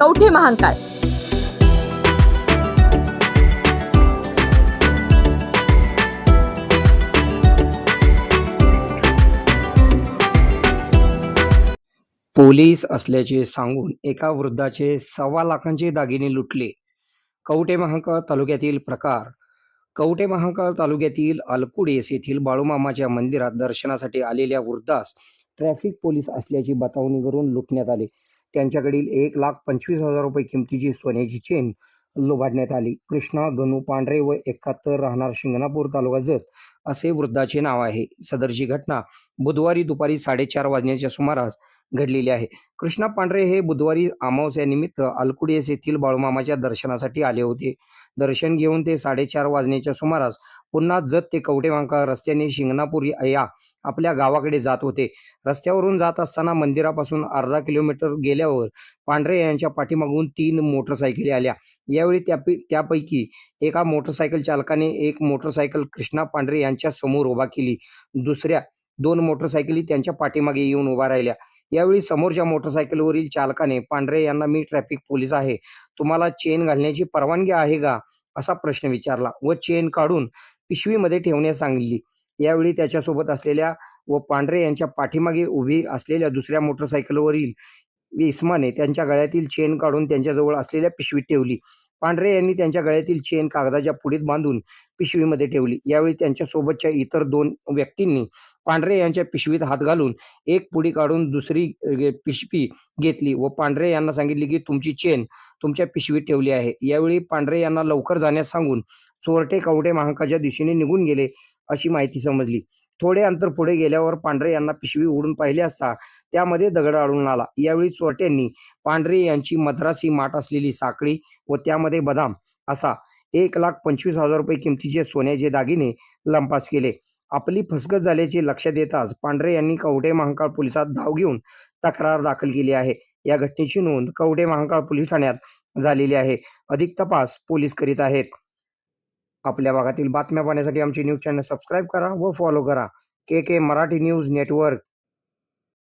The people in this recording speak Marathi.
Kavathe Mahankal police असल्याचे सांगून एका वृद्धाचे सव्वा लाखांचे दागिने लुटले. कवटे महाकाळ तालुक्यातील प्रकार. कवटे महाकाळ तालुक्यातील अलकुडेस येथील बाळूमामाच्या मंदिरात दर्शनासाठी आलेल्या वृद्धास ट्रॅफिक पोलीस असल्याची बतावणी करून लुटण्यात आले. त्यांच्याकडील एक लाख पंचवीस हजार रुपये किमतीची सोन्याची चेन लुबाडण्यात आली. कृष्णा गणू पांढरे व एकाहत्तर राहणार शिंगणापूर तालुका जत असे वृद्धाचे नाव आहे. सदरची घटना बुधवारी दुपारी साडेचार वाजण्याच्या सुमारास घडलेली आहे. कृष्णा पांढरे हे बुधवारी अमावस्यानिमित्त अलकुडियस येथील बाळूमामाच्या दर्शनासाठी आले होते. दर्शन घेऊन ते साडेचार वाजण्याच्या सुमारास पुन्हा जत ते कवटेवांका रस्त्याने शिंगणापूर या आपल्या गावाकडे जात होते. रस्त्यावरून जात असताना मंदिरापासून अर्धा किलोमीटर गेल्यावर पांढरे यांच्या पाठीमागून तीन मोटरसायकली आल्या. यावेळी त्यापैकी एका मोटरसायकल चालकाने एक मोटरसायकल कृष्णा पांढरे यांच्या समोर उभा केली. दुसऱ्या दोन मोटरसायकली त्यांच्या पाठीमागे येऊन उभा राहिल्या. यावेळी समोरच्या मोटरसायकलवरील चालकाने पांढरे यांना मी ट्रॅफिक पोलीस आहे. तुम्हाला चेन घालण्याची परवानगी आहे का? असा प्रश्न विचारला व चेन काढून पिशवीमध्ये ठेवण्यास सांगितली यावेळी त्याच्यासोबत असलेल्या व पांढरे यांच्या पाठीमागे उभी असलेल्या दुसऱ्या मोटरसायकलवरील इस्माने त्यांच्या गळ्यातील चेन काढून त्यांच्याजवळ असलेल्या पिशवीत ठेवली. पांढरे यांनी त्यांच्या गळ्यातील चेन कागदाच्या पुढीत बांधून पिशवीमध्ये ठेवली. यावेळी त्यांच्यासोबतच्या इतर दोन व्यक्तींनी पांढरे यांच्या पिशवीत हात घालून एक पुडी काढून दुसरी पिशवी घेतली व पांढरे यांना सांगितले की तुमची चेन तुमच्या पिशवीत ठेवली आहे. यावेळी पांढरे यांना लवकर जाण्यास सांगून चोरटे कवटे महाकाच्या दिशेने निघून गेले अशी माहिती समजली. थोडे अंतर पुढे गेल्यावर पांढरे यांना पिशवी उडून पाहिले असता त्यामध्ये दगड आढळून आला. यावेळी चोरट्यांनी पांढरे यांची मद्रासी माठ असलेली साखळी व त्यामध्ये बदाम असा एक लाख पंचवीस हजार रुपये किमतीचे सोन्याचे दागिने लंपास केले. आपली फसगत झाल्याचे लक्षात येताच पांढरे यांनी कवडे महांकाळ पोलिसात धाव घेऊन तक्रार दाखल केली आहे. या घटनेची नोंद कवडे महांकाळ पोलीस ठाण्यात झालेली आहे. अधिक तपास पोलीस करीत आहेत. आपल्या भागातील बातम्या पाहण्यासाठी आमची न्यूज चॅनल सबस्क्राईब करा व फॉलो करा. K K Marathi news network